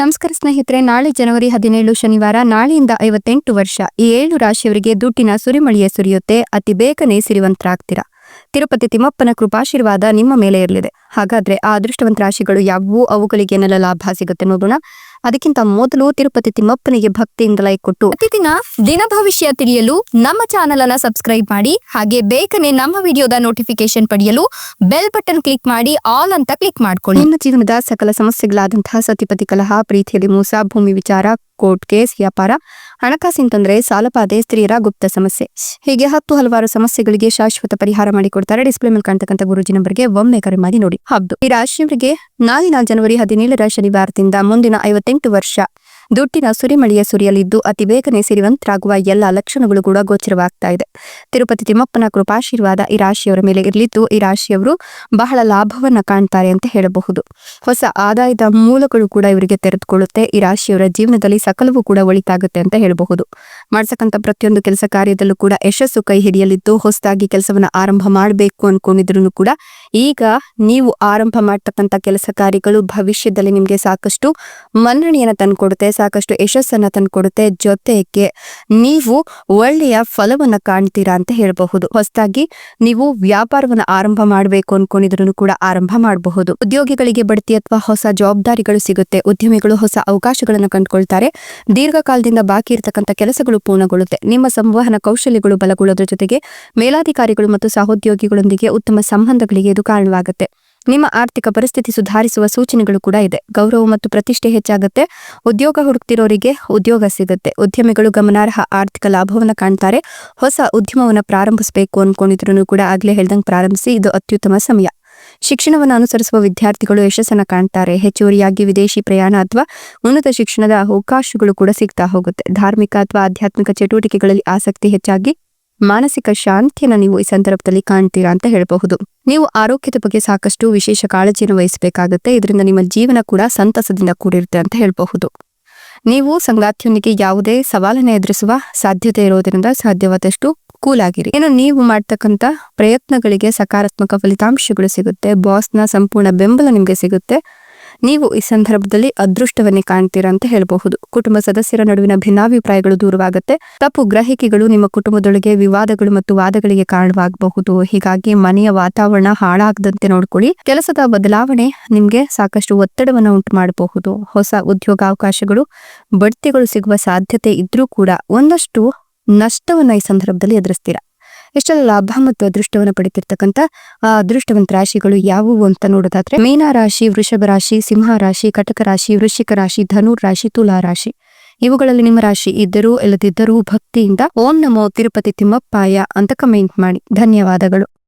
ನಮಸ್ಕಾರ ಸ್ನೇಹಿತರೆ, ನಾಳೆ ಜನವರಿ ಹದಿನೇಳು ಶನಿವಾರ, ನಾಳೆಯಿಂದ ಐವತ್ತೆಂಟು ವರ್ಷ. ಈ ಏಳು ರಾಶಿಯವರಿಗೆ ದುಡ್ಡಿನ ಸುರಿಮಳಿಯೇ ಸುರಿಯುತ್ತೆ. ಅತಿ ಬೇಗನೆ ಸಿರಿವಂತರಾಗ್ತೀರಾ. ತಿರುಪತಿ ತಿಮ್ಮಪ್ಪನ ಕೃಪಾಶೀರ್ವಾದ ನಿಮ್ಮ ಮೇಲೆ ಇರಲಿದೆ. ಹಾಗಾದ್ರೆ ಆ ಅದೃಷ್ಟವಂತ ರಾಶಿಗಳು ಯಾವುವು? ಅವುಗಳಿಗೆ ಏನೆಲ್ಲ ಲಾಭ ಸಿಗುತ್ತೆ ನೋಡೋಣ. ಅದಕ್ಕಿಂತ ಮೊದಲು ತಿರುಪತಿ ತಿಮ್ಮಪ್ಪನಿಗೆ ಭಕ್ತಿಯಿಂದ ಲೈಕ್ ಕೊಟ್ಟು ಪ್ರತಿದಿನ ದಿನ ಭವಿಷ್ಯ ತಿಳಿಯಲು ನಮ್ಮ ಚಾನೆಲ್ ಅನ್ನ ಸಬ್ಸ್ಕ್ರೈಬ್ ಮಾಡಿ, ಹಾಗೆ ಬೇಗನೆ ನಮ್ಮ ವಿಡಿಯೋದ ನೋಟಿಫಿಕೇಶನ್ ಪಡೆಯಲು ಬೆಲ್ ಬಟನ್ ಕ್ಲಿಕ್ ಮಾಡಿ, ಆಲ್ ಅಂತ ಕ್ಲಿಕ್ ಮಾಡ್ಕೊಳ್ಳಿ. ನಿಮ್ಮ ಜೀವನದ ಸಕಲ ಸಮಸ್ಯೆಗಳಾದಂತಹ ಸತಿಪತಿ ಕಲಹ, ಪ್ರೀತಿಯಲ್ಲಿ ಮೋಸ, ಭೂಮಿ ವಿಚಾರ ಕೋರ್ಟ್ ಕೇಸ್, ವ್ಯಾಪಾರ, ಹಣಕಾಸಿನ ತೊಂದರೆ ಸಾಲಬಾಧೆ ಸ್ತ್ರೀಯರ ಗುಪ್ತ ಸಮಸ್ಯೆ. ಹೀಗೆ ಹತ್ತು ಹಲವಾರು ಸಮಸ್ಯೆಗಳಿಗೆ ಶಾಶ್ವತ ಪರಿಹಾರ ಮಾಡಿಕೊಡ್ತಾರೆ. ಡಿಸ್ಪ್ಲೇ ಮೇಲೆ ಕಾಣ್ತಕ್ಕಂಥ ಗುರುಜಿ ನಂಬರ್ಗೆ ಒಮ್ಮೆ ಕರೆ ಮಾಡಿ ನೋಡಿ. ಹೌದು. ಈ ರಾಶಿಯವರಿಗೆ ನಾಳಿನ ಜನವರಿ ಹದಿನೇಳರ ಶನಿವಾರದಿಂದ ಮುಂದಿನ ಐವತ್ತೆಂಟು ವರ್ಷ. ದುಡ್ಡಿನ ಸುರಿಮಳೆಯ ಸುರಿಯಲಿದ್ದು ಅತಿ ಬೇಗನೆ ಸಿರಿವಂತರಾಗುವ ಎಲ್ಲ ಲಕ್ಷಣಗಳು ಕೂಡ ಗೋಚರವಾಗ್ತಾ ಇದೆ. ತಿರುಪತಿ ತಿಮ್ಮಪ್ಪನ ಕೃಪಾಶೀರ್ವಾದ ಈ ರಾಶಿಯವರ ಮೇಲೆ ಇರಲಿದ್ದು, ಈ ರಾಶಿಯವರು ಬಹಳ ಲಾಭವನ್ನ ಕಾಣ್ತಾರೆ ಅಂತ ಹೇಳಬಹುದು. ಹೊಸ ಆದಾಯದ ಮೂಲಗಳು ಕೂಡ ಇವರಿಗೆ ತೆರೆದುಕೊಳ್ಳುತ್ತೆ. ಈ ರಾಶಿಯವರ ಜೀವನದಲ್ಲಿ ಸಕಲವೂ ಕೂಡ ಒಳಿತಾಗುತ್ತೆ ಅಂತ ಹೇಳಬಹುದು. ಮಾಡ್ಸಕ್ಕಂತ ಪ್ರತಿಯೊಂದು ಕೆಲಸ ಕಾರ್ಯದಲ್ಲೂ ಕೂಡ ಯಶಸ್ಸು ಕೈ ಹಿಡಿಯಲಿದ್ದು, ಹೊಸದಾಗಿ ಕೆಲಸವನ್ನ ಆರಂಭ ಮಾಡಬೇಕು ಅನ್ಕೊಂಡಿದ್ರು ಕೂಡ ಈಗ ನೀವು ಆರಂಭ ಮಾಡ್ತಕ್ಕಂಥ ಕೆಲಸ ಕಾರ್ಯಗಳು ಭವಿಷ್ಯದಲ್ಲಿ ನಿಮಗೆ ಸಾಕಷ್ಟು ಮನ್ನಣೆಯನ್ನು ತಂದುಕೊಡುತ್ತೆ, ಸಾಕಷ್ಟು ಯಶಸ್ಸನ್ನ ತಂದುಕೊಡುತ್ತೆ. ಜೊತೆಗೆ ನೀವು ಒಳ್ಳೆಯ ಫಲವನ್ನ ಕಾಣ್ತೀರಾ ಅಂತ ಹೇಳಬಹುದು. ಹೊಸದಾಗಿ ನೀವು ವ್ಯಾಪಾರವನ್ನ ಆರಂಭ ಮಾಡಬೇಕು ಅನ್ಕೊಂಡಿದ್ರು ಕೂಡ ಆರಂಭ ಮಾಡಬಹುದು. ಉದ್ಯೋಗಿಗಳಿಗೆ ಬಡ್ತಿ ಅಥವಾ ಹೊಸ ಜವಾಬ್ದಾರಿಗಳು ಸಿಗುತ್ತೆ. ಉದ್ಯಮಿಗಳು ಹೊಸ ಅವಕಾಶಗಳನ್ನು ಕಂಡುಕೊಳ್ತಾರೆ. ದೀರ್ಘಕಾಲದಿಂದ ಬಾಕಿ ಇರತಕ್ಕಂಥ ಕೆಲಸಗಳು ಪೂರ್ಣಗೊಳ್ಳುತ್ತೆ. ನಿಮ್ಮ ಸಂವಹನ ಕೌಶಲ್ಯಗಳು, ಬಲಗೊಳ್ಳೋದ್ರ ಜೊತೆಗೆ ಮೇಲಾಧಿಕಾರಿಗಳು ಮತ್ತು ಸಹೋದ್ಯೋಗಿಗಳೊಂದಿಗೆ ಉತ್ತಮ ಸಂಬಂಧಗಳಿಗೆ ಇದು ಕಾರಣವಾಗುತ್ತೆ. ನಿಮ್ಮ ಆರ್ಥಿಕ ಪರಿಸ್ಥಿತಿ ಸುಧಾರಿಸುವ ಸೂಚನೆಗಳು ಕೂಡ ಇದೆ. ಗೌರವ ಮತ್ತು ಪ್ರತಿಷ್ಠೆ ಹೆಚ್ಚಾಗುತ್ತೆ. ಉದ್ಯೋಗ ಹುಡುಕ್ತಿರೋರಿಗೆ ಉದ್ಯೋಗ ಸಿಗುತ್ತೆ. ಉದ್ಯಮಿಗಳು ಗಮನಾರ್ಹ ಆರ್ಥಿಕ ಲಾಭವನ್ನು ಕಾಣ್ತಾರೆ. ಹೊಸ ಉದ್ಯಮವನ್ನ ಪ್ರಾರಂಭಿಸಬೇಕು ಅನ್ಕೊಂಡಿದ್ರು ಕೂಡ ಆಗ್ಲೇ ಹೇಳ್ದಂಗೆ ಪ್ರಾರಂಭಿಸಿ, ಇದು ಅತ್ಯುತ್ತಮ ಸಮಯ. ಶಿಕ್ಷಣವನ್ನು ಅನುಸರಿಸುವ ವಿದ್ಯಾರ್ಥಿಗಳು ಯಶಸ್ಸನ್ನು ಕಾಣ್ತಾರೆ. ಹೆಚ್ಚುವರಿಯಾಗಿ ವಿದೇಶಿ ಪ್ರಯಾಣ ಅಥವಾ ಉನ್ನತ ಶಿಕ್ಷಣದ ಅವಕಾಶಗಳು ಕೂಡ ಸಿಗ್ತಾ ಹೋಗುತ್ತೆ. ಧಾರ್ಮಿಕ ಅಥವಾ ಆಧ್ಯಾತ್ಮಿಕ ಚಟುವಟಿಕೆಗಳಲ್ಲಿ ಆಸಕ್ತಿ ಹೆಚ್ಚಾಗಿ ಮಾನಸಿಕ ಶಾಂತಿಯನ್ನು ನೀವು ಈ ಸಂದರ್ಭದಲ್ಲಿ ಕಾಣ್ತೀರಾ ಅಂತ ಹೇಳಬಹುದು. ನೀವು ಆರೋಗ್ಯದ ಬಗ್ಗೆ ಸಾಕಷ್ಟು ವಿಶೇಷ ಕಾಳಜಿಯನ್ನು ವಹಿಸಬೇಕಾಗುತ್ತೆ. ಇದರಿಂದ ನಿಮ್ಮ ಜೀವನ ಕೂಡ ಸಂತಸದಿಂದ ಕೂಡಿರುತ್ತೆ ಅಂತ ಹೇಳಬಹುದು. ನೀವು ಸಂಗಾತಿಯೊಂದಿಗೆ ಯಾವುದೇ ಸವಾಲನ್ನು ಎದುರಿಸುವ ಸಾಧ್ಯತೆ ಇರೋದರಿಂದ ಸಾಧ್ಯವಾದಷ್ಟು ಕೂಲ್ ಏನು ನೀವು ಮಾಡ್ತಕ್ಕಂಥ ಪ್ರಯತ್ನಗಳಿಗೆ ಸಕಾರಾತ್ಮಕ ಫಲಿತಾಂಶಗಳು ಸಿಗುತ್ತೆ. ಬಾಸ್ನ ಸಂಪೂರ್ಣ ಬೆಂಬಲ ನಿಮಗೆ ಸಿಗುತ್ತೆ. ನೀವು ಈ ಸಂದರ್ಭದಲ್ಲಿ ಅದೃಷ್ಟವನ್ನೇ ಕಾಣ್ತೀರಾ ಅಂತ ಹೇಳಬಹುದು. ಕುಟುಂಬ ಸದಸ್ಯರ ನಡುವಿನ ಭಿನ್ನಾಭಿಪ್ರಾಯಗಳು ದೂರವಾಗುತ್ತೆ. ತಪ್ಪು ಗ್ರಹಿಕೆಗಳು ನಿಮ್ಮ ಕುಟುಂಬದೊಳಗೆ ವಿವಾದಗಳು ಮತ್ತು ವಾದಗಳಿಗೆ ಕಾರಣವಾಗಬಹುದು. ಹೀಗಾಗಿ ಮನೆಯ ವಾತಾವರಣ ಹಾಳಾಗದಂತೆ ನೋಡ್ಕೊಳ್ಳಿ. ಕೆಲಸದ ಬದಲಾವಣೆ ನಿಮ್ಗೆ ಸಾಕಷ್ಟು ಒತ್ತಡವನ್ನು ಉಂಟು ಮಾಡಬಹುದು ಹೊಸ ಉದ್ಯೋಗಾವಕಾಶಗಳು, ಬಡ್ತಿಗಳು ಸಿಗುವ ಸಾಧ್ಯತೆ ಇದ್ರೂ ಕೂಡ ಒಂದಷ್ಟು ನಷ್ಟವನ್ನ ಈ ಸಂದರ್ಭದಲ್ಲಿ ಎದುರಿಸ್ತೀರಾ? ಎಷ್ಟೆಲ್ಲ ಲಾಭ ಮತ್ತು ಅದೃಷ್ಟವನ್ನು ಪಡಿತಿರ್ತಕ್ಕಂಥ, ಆ ಅದೃಷ್ಟವಂತ ರಾಶಿಗಳು ಯಾವುವು ಅಂತ ನೋಡೋದಾದ್ರೆ, ಮೀನ ರಾಶಿ, ವೃಷಭ ರಾಶಿ, ಸಿಂಹ ರಾಶಿ, ಕಟಕ ರಾಶಿ, ವೃಶ್ಚಿಕ ರಾಶಿ ಧನುರ್ ರಾಶಿ, ತುಲಾ ರಾಶಿ. ಇವುಗಳಲ್ಲಿ ನಿಮ್ಮ ರಾಶಿ ಇದ್ದರೂ, ಇಲ್ಲದಿದ್ದರೂ ಭಕ್ತಿಯಿಂದ ಓಂ ನಮೋ ತಿರುಪತಿ ತಿಮ್ಮಪ್ಪಾಯ ಅಂತ ಕಮೆಂಟ್ ಮಾಡಿ. ಧನ್ಯವಾದಗಳು.